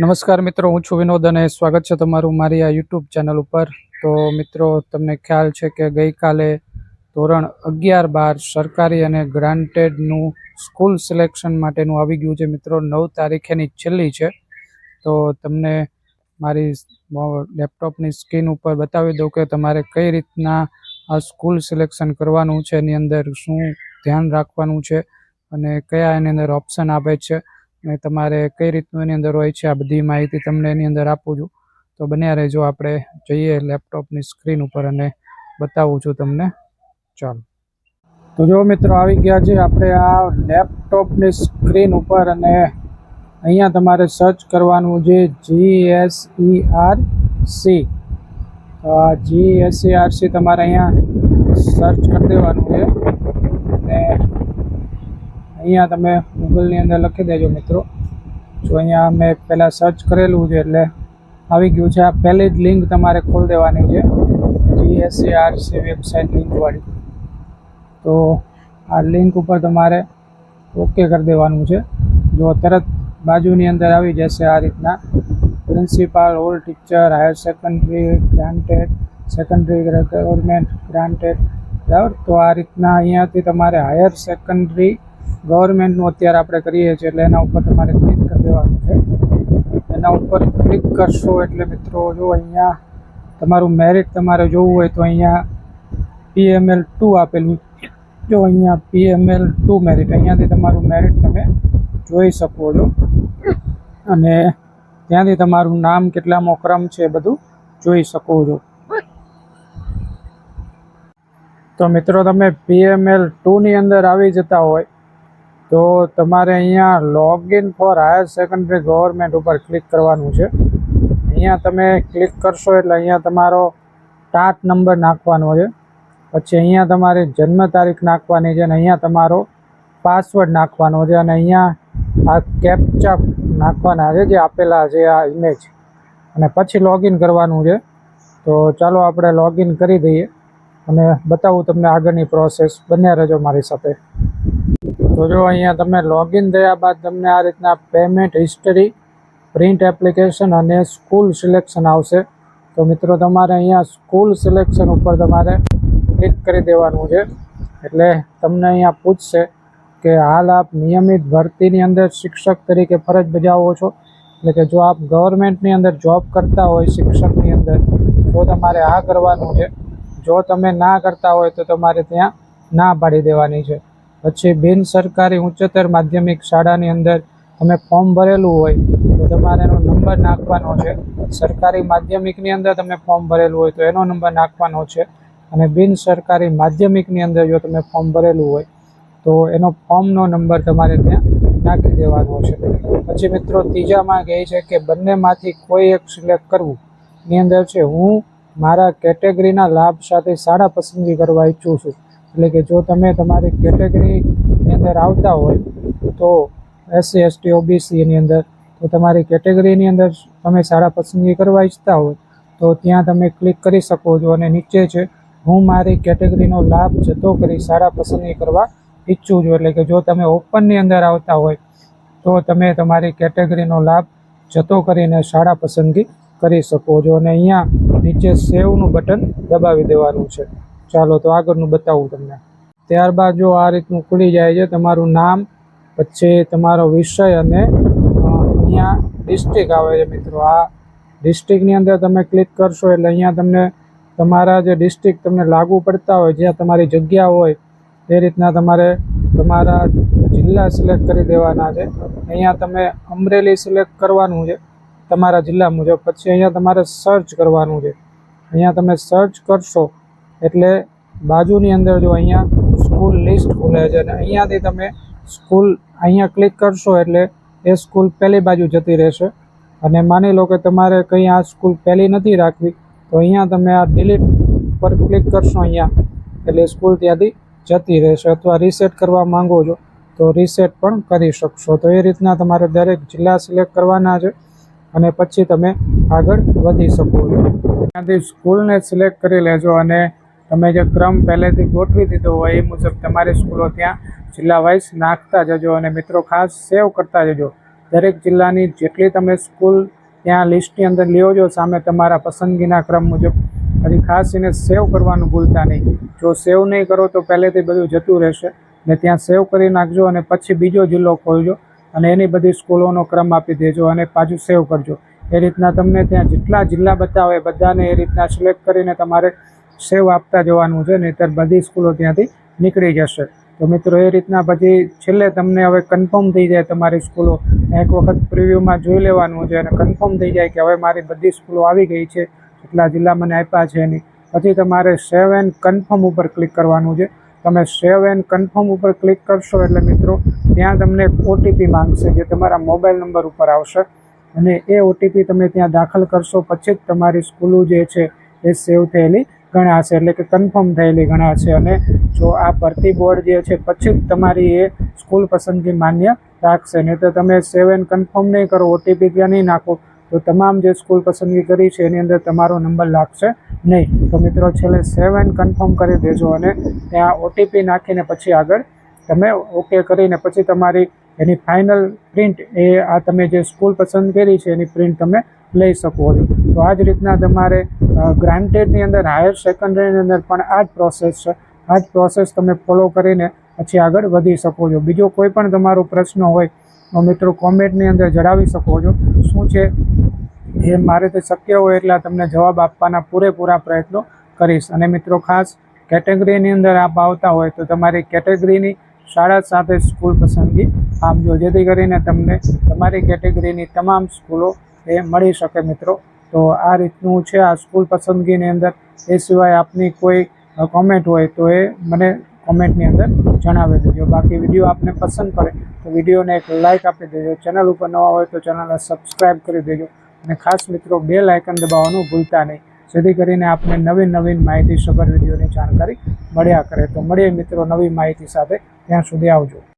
નમસ્કાર મિત્રો, હું છું વિનોદ અને સ્વાગત છે તમારું મારી આ યુટ્યુબ ચેનલ ઉપર. તો મિત્રો, તમને ખ્યાલ છે કે ગઈકાલે ધોરણ અગિયાર બાર સરકારી અને ગ્રાન્ટેડનું સ્કૂલ સિલેક્શન માટેનું આવી ગયું છે મિત્રો. નવ તારીખેની છેલ્લી છે. તો તમને મારી લેપટોપની સ્ક્રીન ઉપર બતાવી દઉં કે તમારે કઈ રીતના આ સ્કૂલ સિલેક્શન કરવાનું છે, એની અંદર શું ધ્યાન રાખવાનું છે અને કયા એની અંદર ઓપ્શન આપે છે. અને તમારે કઈ રીતનું એની અંદર હોય છે, આ બધી માહિતી તમને એની અંદર આપું છું. તો બન્યા રહેજો, આપણે જઈએ લેપટોપની સ્ક્રીન ઉપર અને બતાવું છું તમને. ચાલો. તો જો મિત્રો, આવી ગયા છે આપણે આ લેપટોપની સ્ક્રીન ઉપર અને અહીંયા તમારે સર્ચ કરવાનું છે G S E R C G S E R C તમારે અહીંયા સર્ચ કરી દેવાનું છે. અને અહીંયા તમે ગૂગલની અંદર લખી દેજો મિત્રો. જો અહીંયા મેં પહેલાં સર્ચ કરેલું છે એટલે આવી ગયું છે. આ પહેલી જ લિંક તમારે ખોલી દેવાની છે. જીએસસીઆરસી વેબસાઇટ લિંકવાળી તો આ લિંક ઉપર તમારે ઓકે કરી દેવાનું છે. જો તરત બાજુની અંદર આવી જશે આ રીતના. Principal all teacher higher secondary granted secondary government granted બરાબર? તો આ રીતના અહીંયાથી તમારે હાયર સેકન્ડરી ગવર્મેન્ટનું અત્યારે આપણે કરીએ છીએ એટલે એના ઉપર તમારે ક્લિક કરી દેવાનું છે. એના ઉપર ક્લિક કરશો એટલે મિત્રો જો અહીંયા તમારું મેરિટ તમારે જોવું હોય તો અહીંયા પીએમએલ ટુ આપેલું જો અહીંયા પીએમએલ ટુ મેરિટ અહીંયાથી તમારું મેરિટ તમે જોઈ શકો છો. અને ત્યાંથી તમારું નામ કેટલામો ક્રમ છે બધું જોઈ શકો છો. તો મિત્રો તમે પીએમએલ ટુની અંદર આવી જતા હોય તો તમારે અહીંયા login for higher secondary government ઉપર ક્લિક કરવાનું છે. અહીંયા તમે ક્લિક કરશો એટલે અહીંયા તમારો ટાટ નંબર નાખવાનો છે. પછી અહીંયા તમારી જન્મ તારીખ નાખવાની છે અને અહીંયા તમારો પાસવર્ડ નાખવાનો છે અને અહીંયા આ કેપ્ચા નાખવાના છે જે આપેલા છે આ ઇમેજ અને પછી લોગિન કરવાનું છે. તો ચાલો આપણે લોગિન કરી દઈએ અને બતાવું તમને આગળની પ્રોસેસ બંને રજો મારી સાથે. તો જો અહીંયા તમે લોગિન થયા બાદ તમને આ રીતના પેમેન્ટ હિસ્ટરી પ્રિન્ટ એપ્લિકેશન અને સ્કૂલ સિલેક્શન આવશે. તો મિત્રો, તમારે અહીંયા સ્કૂલ સિલેક્શન ઉપર તમારે ક્લિક કરી દેવાનું છે. એટલે તમને અહીંયા પૂછશે કે હાલ આપ નિયમિત ભરતીની અંદર શિક્ષક તરીકે ફરજ બજાવો છો? એટલે કે જો આપ ગવર્મેન્ટની અંદર જોબ કરતા હોય શિક્ષકની અંદર, તો તમારે આ કરવાનું છે. જો તમે ના કરતા હોય તો તમારે ત્યાં ના પાડી દેવાની છે. પછી બિન સરકારી ઉચ્ચતર માધ્યમિક શાળાની અંદર તમે ફોર્મ ભરેલું હોય તો તમારે એનો નંબર નાખવાનો છે. સરકારી માધ્યમિકની અંદર તમે ફોર્મ ભરેલું હોય તો એનો નંબર નાખવાનો છે. અને બિન સરકારી માધ્યમિકની અંદર જો તમે ફોર્મ ભરેલું હોય તો એનો ફોર્મનો નંબર તમારે ત્યાં નાખી દેવાનો છે. પછી મિત્રો ત્રીજામાં કહે છે કે બંનેમાંથી કોઈ એક સિલેક્ટ કરવું. એની અંદર છે હું મારા કેટેગરીના લાભ સાથે શાળા પસંદગી કરવા ઈચ્છું છું. એટલે કે જો તમે તમારી કેટેગરીની અંદર આવતા હોય, તો એસસી, એસટી ઓબીસીની અંદર, તો તમારી કેટેગરીની અંદર તમે શાળા પસંદગી કરવા ઈચ્છતા હોય, તો ત્યાં તમે ક્લિક કરી શકો છો અને નીચે છે, હું મારી કેટેગરીનો લાભ જતો કરી શાળા પસંદગી કરવા ઈચ્છું છું. એટલે કે જો તમે ઓપનની અંદર આવતા હોય, તો તમે તમારી કેટેગરીનો લાભ જતો કરીને શાળા પસંદગી કરી શકો છો. અને અહીંયા નીચે સેવનું બટન દબાવી દેવાનું છે. ચાલો તો આગળનું બતાવું તમને. ત્યારબાદ જો આ રીતનું ખુલી જાય છે, તમારું નામ, પછી તમારો વિષય અને અહીંયા ડિસ્ટ્રિક્ટ આવે છે મિત્રો. આ ડિસ્ટ્રિક્ટની અંદર તમે ક્લિક કરશો એટલે અહીંયા તમને તમારા જે ડિસ્ટ્રિક્ટ તમને લાગુ પડતા હોય, જ્યાં તમારી જગ્યા હોય, એ રીતના તમારે તમારા જિલ્લા સિલેક્ટ કરી દેવાના છે. અહીંયા તમે અમરેલી સિલેક્ટ કરવાનું છે, તમારા જિલ્લા મુજબ. પછી અહીંયા તમારે સર્ચ કરવાનું છે. અહીંયા તમે સર્ચ કરશો એટલે બાજુની અંદર જો અહીંયા સ્કૂલ લિસ્ટ ખુલે છે અને અહીંયાથી તમે સ્કૂલ અહીંયા ક્લિક કરશો એટલે એ સ્કૂલ પહેલી બાજુ જતી રહેશે. અને માની લો કે તમારે કંઈ આ સ્કૂલ પહેલી નથી રાખવી, તો અહીંયા તમે આ ડિલીટ પર ક્લિક કરશો અહીંયા. એટલે સ્કૂલ ત્યાંથી જતી રહેશે અથવા રીસેટ કરવા માંગો છો, તો રીસેટ પણ કરી શકશો. તો એ રીતના તમારે દરેક જિલ્લા સિલેક્ટ કરવાના છે અને પછી તમે આગળ વધી શકો છો. ત્યાંથી સ્કૂલને સિલેક્ટ કરી લેજો અને તમે જે ક્રમ પહેલેથી ગોઠવી દીધો હોય એ મુજબ તમારી સ્કૂલો ત્યાં જિલ્લા વાઇઝ નાખતા જજો અને મિત્રો ખાસ સેવ કરતા જજો. દરેક જિલ્લાની જેટલી તમે સ્કૂલ ત્યાં લિસ્ટની અંદર લ્યો સામે તમારા પસંદગીના ક્રમ મુજબ. પછી ખાસ એને સેવ કરવાનું ભૂલતા નહીં. જો સેવ નહીં કરો તો પહેલેથી બધું જતું રહેશે. ને ત્યાં સેવ કરી નાખજો અને પછી બીજો જિલ્લો ખોલજો અને એની બધી સ્કૂલોનો ક્રમ આપી દેજો અને પાછું સેવ કરજો. એ રીતના તમને ત્યાં જેટલા જિલ્લા બતાવે બધાને એ રીતના સિલેક્ટ કરીને તમારે સેવ આપતા જવાનું છે, નહીંતર બધી સ્કૂલો ત્યાંથી નીકળી જશે. તો મિત્રો, એ રીતના પછી છેલ્લે તમને હવે કન્ફર્મ થઈ જાય તમારી સ્કૂલો. એક વખત પ્રિવ્યૂમાં જોઈ લેવાનું છે અને કન્ફર્મ થઈ જાય કે હવે મારી બધી સ્કૂલો આવી ગઈ છે એટલા જિલ્લા મને આપ્યા છે એની. પછી તમારે સેવ એન્ડ કન્ફર્મ ઉપર ક્લિક કરવાનું છે. તમે સેવ એન્ડ કન્ફર્મ ઉપર ક્લિક કરશો એટલે મિત્રો, ત્યાં તમને ઓટીપી માંગશે જે તમારા મોબાઈલ નંબર ઉપર આવશે. અને એ ઓટીપી તમે ત્યાં દાખલ કરશો, પછી જ તમારી સ્કૂલો જે છે એ સેવ થયેલી ગણાશે એટલે કે કન્ફર્મ થયેલી ગણાશે અને જો આ ભરતી બોર્ડ જે છે, પછી જ તમારી એ સ્કૂલ પસંદગી માન્ય રાખશે. નહીં તો તમે સેવ એન્ડ કન્ફર્મ નહીં કરો ઓટીપી ત્યાં નહીં નાખો. તો તમામ જે સ્કૂલ પસંદગી કરી છે, એની અંદર તમારો નંબર લાગશે નહીં. તો મિત્રો, છેલ્લે સેવ એન્ડ કન્ફર્મ કરી દેજો અને ત્યાં ઓટીપી નાખીને પછી આગળ તમે ઓકે કરીને પછી તમારી એની ફાઇનલ પ્રિન્ટ એ આ તમે જે સ્કૂલ પસંદ કરી છે, એની પ્રિન્ટ તમે લઈ શકો છો. તો આ જ રીતના તમારે ગ્રાન્ટેડની અંદર હાયર સેકન્ડરીની અંદર પણ આ જ પ્રોસેસ છે. આ જ પ્રોસેસ તમે ફોલો કરીને પછી આગળ વધી શકો છો. બીજો કોઈ પણ તમારો પ્રશ્ન હોય, તો મિત્રો કોમેન્ટની અંદર જણાવી શકો છો. શું છે? એ મારે તે શક્ય હોય એટલા તમને જવાબ આપવાના પૂરેપૂરા પ્રયત્નો કરીશ. અને મિત્રો ખાસ કેટેગરીની અંદર આપ આવતા હોય, તો તમારી કેટેગરીની શાળા સાથે સ્કૂલ પસંદગી આપજો. જેથી કરીને તમને તમારી કેટેગરીની તમામ સ્કૂલો એ મળી શકે, મિત્રો. તો આ રીતનું છે. આ સ્કૂલ પસંદગીની અંદર એ સિવાય આપની કોઈ કોમેન્ટ હોય તો એ મને કોમેન્ટની અંદર જણાવી દેજો. બાકી વીડિયો આપને પસંદ પડે તો વિડીયોને એક લાઇક આપી દેજો. ચેનલ ઉપર નવા હોય તો ચેનલને સબસ્ક્રાઈબ કરી દેજો. અને ખાસ મિત્રો બે લાઇકન દબાવવાનું ભૂલતા નહીં. જેથી કરીને આપને નવીન નવીન માહિતી સભર વિડીયોની જાણકારી મળ્યા કરે. તો મળીએ મિત્રો નવી માહિતી સાથે. ત્યાં સુધી આવજો.